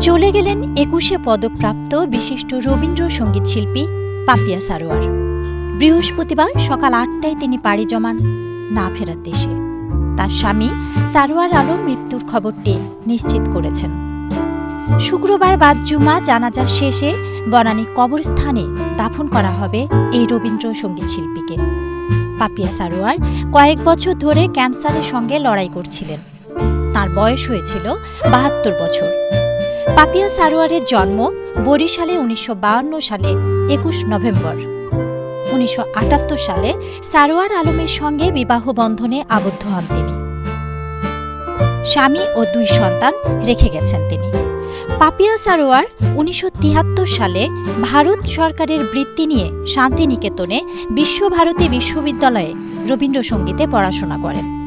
চলে গেলেন একুশে পদকপ্রাপ্ত বিশিষ্ট রবীন্দ্রসঙ্গীত শিল্পী পাপিয়া সারোয়ার। বৃহস্পতিবার সকাল আটটায় তিনি পাড়ি জমান না ফেরার দেশে। তার স্বামী সারোয়ার আলম মৃত্যুর খবরটি নিশ্চিত করেছেন। শুক্রবার বাদ জুমা জানাজা শেষে বনানী কবরস্থানে দাফন করা হবে এই রবীন্দ্রসঙ্গীত শিল্পীকে। পাপিয়া সারোয়ার কয়েক বছর ধরে ক্যান্সারের সঙ্গে লড়াই করছিলেন। তার বয়স হয়েছিল বাহাত্তর বছর। পাপিয়া সারোয়ারের জন্ম বরিশালে উনিশশো সালে, একুশ নভেম্বর। উনিশশো আটাত্তর সালে সারোয়ার আলমের সঙ্গে বিবাহ বন্ধনে আবদ্ধ হন তিনি। স্বামী ও দুই সন্তান রেখে গেছেন তিনি। পাপিয়া সারোয়ার উনিশশো তিয়াত্তর সালে ভারত সরকারের বৃত্তি নিয়ে শান্তিনিকেতনে বিশ্বভারতী বিশ্ববিদ্যালয়ে রবীন্দ্রসঙ্গীতে পড়াশোনা করেন।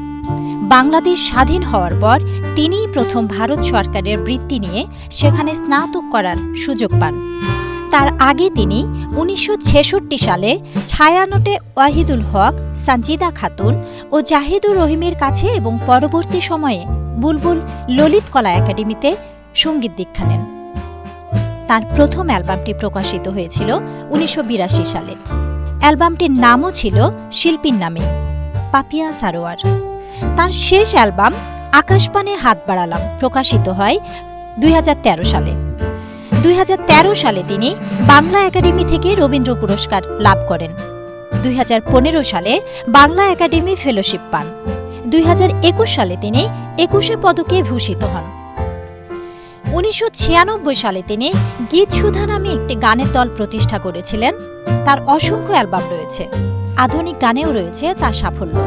বাংলাদেশ স্বাধীন হওয়ার পর তিনিই প্রথম ভারত সরকারের বৃত্তি নিয়ে সেখানে স্নাতক করার সুযোগ পান। তার আগে তিনি উনিশশো ছেষট্টি সালে ছায়ানটে ওয়াহিদুল হক, সানজিদা খাতুন ও জাহিদুর রহিমের কাছে এবং পরবর্তী সময়ে বুলবুল ললিত কলা একাডেমিতে সংগীত দীক্ষা নেন। তার প্রথম অ্যালবামটি প্রকাশিত হয়েছিল উনিশশো বিরাশি সালে। অ্যালবামটির নামও ছিল শিল্পীর নামে, পাপিয়া সারোয়ার। তার শেষ অ্যালবাম আকাশপানে হাত বাড়ালাম প্রকাশিত হয় দুই হাজার তেরো সালে। দুই হাজার তেরো সালে তিনি বাংলা একাডেমি থেকে রবীন্দ্র পুরস্কার লাভ করেন। দুই হাজার পনেরো সালে বাংলা একাডেমি ফেলোশিপ পান। দুই হাজার একুশ সালে তিনি একুশে পদকে ভূষিত হন। উনিশশো ছিয়ানব্বই সালে তিনি গীত সুধা নামে একটি গানের দল প্রতিষ্ঠা করেছিলেন। তার অসংখ্য অ্যালবাম রয়েছে। আধুনিক গানেও রয়েছে তার সাফল্য।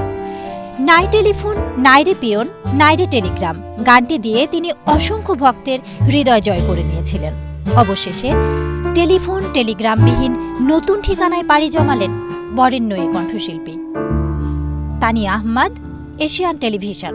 নাই টেলিফোন নাইরে পিয়ন নাইরে টেলিগ্রাম। গানটি দিয়ে তিনি অসংখ্য ভক্তের হৃদয় জয় করে নিয়েছিলেন। অবশেষে টেলিফোন, টেলিগ্রামবিহীন নতুন ঠিকানায় পাড়ি জমালেন বরেণ্য এই কণ্ঠশিল্পী। Tani Ahmed, Asian television.